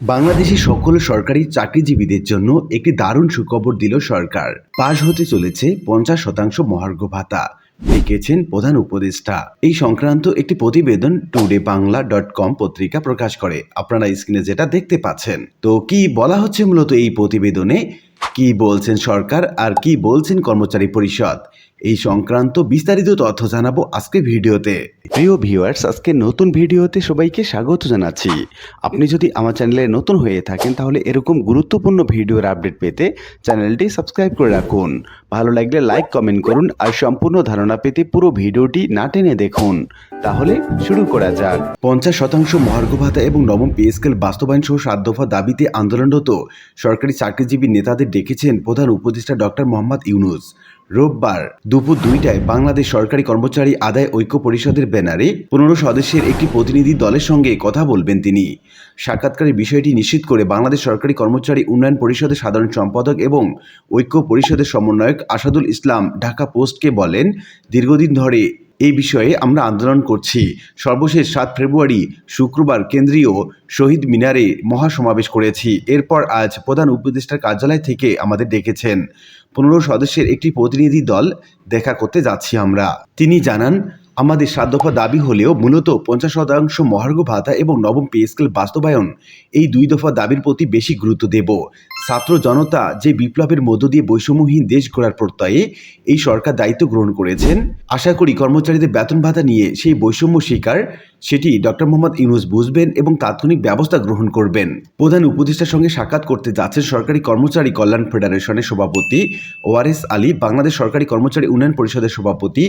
বাংলাদেশের সকল সরকারি চাকরিজীবীদের জন্য একটি দারুণ সুখবর দিল সরকার। পাশ হতে চলেছে পঞ্চাশ শতাংশ মহার্ঘ ভাতা লিখেছেন প্রধান উপদেষ্টা। এই সংক্রান্ত একটি প্রতিবেদন টুডে বাংলা ডট কম পত্রিকা প্রকাশ করে। আপনারা স্ক্রিনে যেটা দেখতে পাচ্ছেন। তো কি বলা হচ্ছে মূলত এই প্রতিবেদনে? কি বলছেন সরকার আর কি বলছেন কর্মচারী পরিষদ? এই সংক্রান্ত বিস্তারিত তথ্য জানাব আজকে ভিডিওতে। প্রিয় ভিউয়ার্স আজকে নতুন ভিডিওতে সবাইকে স্বাগত জানাচ্ছি। আপনি যদি আমার চ্যানেলে নতুন হয়ে থাকেন, তাহলে এরকম গুরুত্বপূর্ণ ভিডিওর আপডেট পেতে চ্যানেলটি সাবস্ক্রাইব করে রাখুন। ভালো লাগলে লাইক কমেন্ট করুন আর সম্পূর্ণ ধারণা পেতে পুরো ভিডিওটি না টেনে দেখুন। তাহলে শুরু করা যাক। পঞ্চাশ শতাংশ মহার্ঘ ভাতা এবং নবম পে স্কেল বাস্তবায়ন সহ সাত দফা দাবিতে আন্দোলনরত সরকারি চাকরিজীবী নেতাদের ডেকেছেন প্রধান উপদেষ্টা ডক্টর মোহাম্মদ ইউনুস। রোববার দুপুর দুইটায় বাংলাদেশ সরকারি কর্মচারী আদায় ঐক্য পরিষদের ব্যানারে পনেরো সদস্যের একটি প্রতিনিধি দলের সঙ্গে কথা বলবেন তিনি। সাক্ষাৎকারের বিষয়টি নিশ্চিত করে বাংলাদেশ সরকারি কর্মচারী উন্নয়ন পরিষদের সাধারণ সম্পাদক এবং ঐক্য পরিষদের সমন্বয়ক আসাদুল ইসলাম ঢাকা পোস্টকে বলেন, দীর্ঘদিন ধরে এই বিষয়ে আমরা আন্দোলন করছি। সর্বশেষ সাত ফেব্রুয়ারি শুক্রবার কেন্দ্রীয় শহীদ মিনারে মহাসমাবেশ করেছি। এরপর আজ প্রধান উপদেষ্টার কার্যালয় থেকে আমাদের ডেকেছেন। পনেরো সদস্যের একটি প্রতিনিধি দল দেখা করতে যাচ্ছি আমরা। তিনি জানান, আমাদের সাত দফা দাবি হলেও মূলত পঞ্চাশ শতাংশ মহার্ঘ ভাতা এবং নবম পে স্কেল বাস্তবায়ন, এই দুই দফা দাবির প্রতি বেশি গুরুত্ব দেব। ছাত্র জনতা যে বিপ্লবের মধ্য দিয়ে বৈষম্যহীন দেশ গড়ার প্রত্যয়ে এই সরকার দায়িত্ব গ্রহণ করেছেন। আশা করি কর্মচারীদের বেতন ভাতা নিয়ে সেই বৈষম্য শিকার সেটি ডক্টর মোহাম্মদ ইউনুস বুঝবেন এবং তাৎক্ষণিক ব্যবস্থা গ্রহণ করবেন। প্রধান উপদেষ্টার সঙ্গে সাক্ষাৎ করতে যাচ্ছেন সরকারি কর্মচারী কল্যাণ ফেডারেশনের সভাপতি ওয়ারেস আলী, বাংলাদেশ সরকারি কর্মচারী উন্নয়ন পরিষদের সভাপতি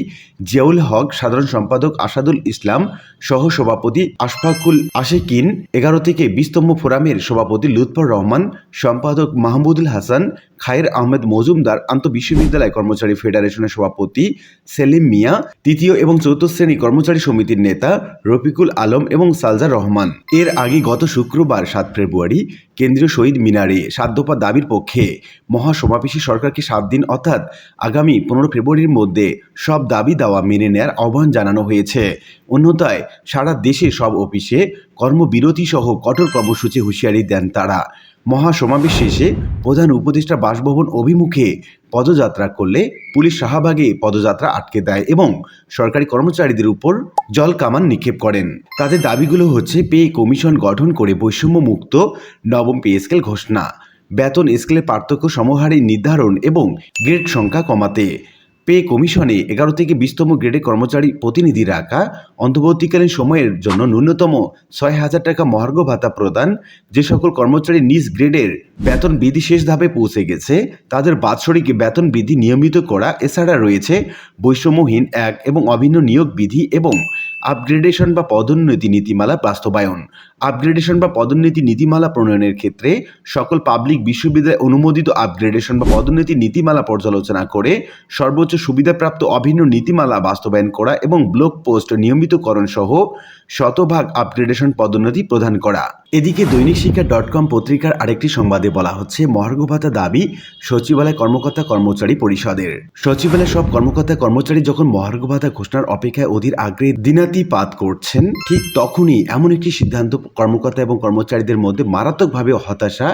জিয়াউল হক, সাধারণ সম্পাদক আসাদুল ইসলাম সহ সভাপতি আশফাকুল আশেকিন, এগারো থেকে বিশতম ফোরামের সভাপতি লুৎফর রহমান, সম্পাদক মাহমুদুল হাসান, খায়ের আহমেদ মজুমদার আন্ত বিশ্ববিদ্যালয় কর্মচারী ফেডারেশনের সভাপতি সেলিম মিয়া, তৃতীয় এবং চতুর্থ শ্রেণি কর্মচারী সমিতির নেতা রফিকুল আলম এবং সালজার রহমান। এর আগে গত শুক্রবার সাত ফেব্রুয়ারি কেন্দ্রীয় শহীদ মিনারে দফা দাবির পক্ষে মহাসমাবেশী সরকারকে সাত দিন অর্থাৎ আগামী পনেরো ফেব্রুয়ারির মধ্যে সব দাবি দাওয়া মেনে নেয়ার আহ্বান জানানো হয়েছে। অন্যথায় সারা দেশে সব অফিসে কর্মবিরতি সহ কঠোর কর্মসূচি হুঁশিয়ারি দেন তারা। মহাসমাবেশ শেষে প্রধান উপদেষ্টা বাসভবন অভিমুখে পদযাত্রা করলে পুলিশ শাহবাগে পদযাত্রা আটকে দেয় এবং সরকারি কর্মচারীদের উপর জল কামান নিক্ষেপ করেন। তাদের দাবিগুলো হচ্ছে পে কমিশন গঠন করে বৈষম্য মুক্ত নবম পে স্কেল ঘোষণা, বেতন স্কেলের পার্থক্য সমহারে নির্ধারণ এবং গ্রেড সংখ্যা কমাতে। পে কমিশনে এগারো থেকে বিশতম গ্রেডে কর্মচারী প্রতিনিধি রাখা অন্তর্বর্তীকালীন সময়ের জন্য ন্যূনতম ছয় হাজার টাকা মহার্ঘ ভাতা প্রদান, যে সকল কর্মচারী নিজ গ্রেডের বেতন বিধি শেষ ধাপে পৌঁছে গেছে, তাদের বাৎসরিক বেতন বিধি নিয়মিত করা এছাড়া রয়েছে বৈষম্যহীন এক এবং অভিন্ন নিয়োগ বিধি এবং আপগ্রেডেশন বা পদোন্নতি নীতিমালা বাস্তবায়ন। আপগ্রেডেশন বা পদোন্নতি নীতিমালা প্রণয়নের ক্ষেত্রে সকল পাবলিক বিশ্ববিদ্যালয় অনুমোদিত আপগ্রেডেশন বা পদোন্নতি নীতিমালা পর্যালোচনা করে সর্বোচ্চ সুবিধাপ্রাপ্ত অভিন্ন নীতিমালা বাস্তবায়ন করা এবং ব্লক পোস্ট নিয়মিতকরণ সহ শতভাগ আপগ্রেডেশন পদোন্নতি প্রদান করা। এদিকে দৈনিক শিক্ষা ডট কম পত্রিকার আরেকটি সংবাদে বলা হচ্ছে, মহার্ঘ ভাতা দাবি সচিবালয় কর্মকর্তা কর্মচারী পরিষদের। সচিবালয় সব কর্মকর্তা কর্মচারী যখন মহার্ঘ ভাতা ঘোষণার অপেক্ষায় অধীর আগ্রহে দিনাতিপাত করছেন, ঠিক তখনই এমন একটি সিদ্ধান্ত কর্মকর্তা এবং কর্মচারীদের মধ্যে মারাত্মকভাবে হতাশা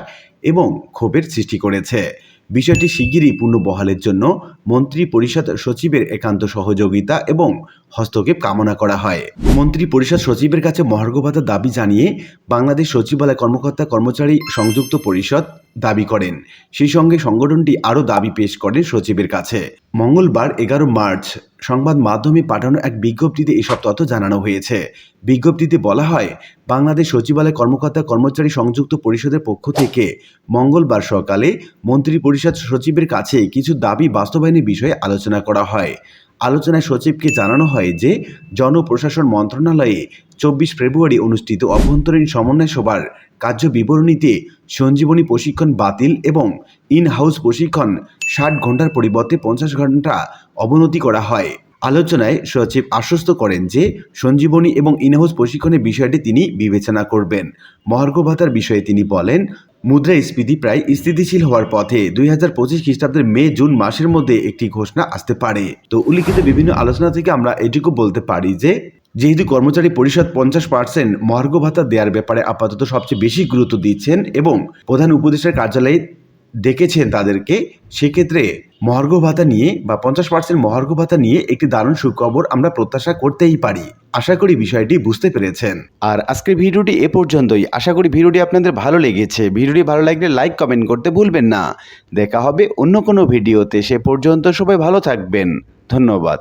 এবং ক্ষোভের সৃষ্টি করেছে। বিষয়টি শিগগিরই পূর্ণ বহালের জন্য মন্ত্রী পরিষদ সচিবের একান্ত সহযোগিতা এবং হস্তক্ষেপ কামনা করা হয়। মন্ত্রী পরিষদ সচিবের কাছে মহার্ঘ দাবি জানিয়ে বাংলাদেশ সচিবালয় কর্মকর্তা কর্মচারী সংযুক্ত পরিষদ দাবি করেন। সেই সঙ্গে সংগঠনটি আরও দাবি পেশ করে সচিবের কাছে। মঙ্গলবার এগারো মার্চ সংবাদ মাধ্যমে পাঠানো এক বিজ্ঞপ্তিতে এসব তথ্য জানানো হয়েছে। বিজ্ঞপ্তিতে বলা হয়, বাংলাদেশ সচিবালয় কর্মকর্তা কর্মচারী সংযুক্ত পরিষদের পক্ষ থেকে মঙ্গলবার সকালে মন্ত্রী পরিষদ সচিবের কাছে কিছু দাবি বাস্তবায়নের বিষয়ে আলোচনা করা হয়। আলোচনায় সচিবকে জানানো হয় যে, জনপ্রশাসন মন্ত্রণালয়ে চব্বিশ ফেব্রুয়ারি অনুষ্ঠিত অভ্যন্তরীণ সমন্বয় সভার কার্য বিবরণীতে সঞ্জীবনী প্রশিক্ষণ বাতিল এবং ইন হাউস প্রশিক্ষণ ষাট ঘণ্টার পরিবর্তে পঞ্চাশ ঘণ্টা অবনতি করা হয়। আলোচনায় সচিব আশ্বস্ত করেন যে, সঞ্জীবনী এবং ইনহাউস প্রশিক্ষণের বিষয়টি তিনি বিবেচনা করবেন। মহার্ঘ ভাতার বিষয়ে তিনি বলেন মুদ্রাস্ফীতি প্রায় স্থিতিশীল হওয়ার পথে দুই হাজার পঁচিশ খ্রিস্টাব্দের মে, জুন মাসের মধ্যে একটি ঘোষণা আসতে পারে। তো উল্লিখিত বিভিন্ন আলোচনা থেকে আমরা এটুকু বলতে পারি যে, যেহেতু কর্মচারী পরিষদ পঞ্চাশ পার্সেন্ট মহার্ঘ ভাতা দেওয়ার ব্যাপারে আপাতত সবচেয়ে বেশি গুরুত্ব দিচ্ছেন এবং প্রধান উপদেষ্টার কার্যালয়ে ডেকেছেন তাদেরকে, সেক্ষেত্রে মহার্ঘ ভাতা নিয়ে বা পঞ্চাশ পার্সেন্ট মহার্ঘ ভাতা নিয়ে একটি দারুণ সুখবর আমরা প্রত্যাশা করতেই পারি। আশা করি বিষয়টি বুঝতে পেরেছেন। আর আজকের ভিডিওটি এ পর্যন্তই। আশা করি ভিডিওটি আপনাদের ভালো লেগেছে। ভিডিওটি ভালো লাগলে লাইক, কমেন্ট করতে ভুলবেন না। দেখা হবে অন্য কোনো ভিডিওতে। সে পর্যন্ত সবাই ভালো থাকবেন। ধন্যবাদ।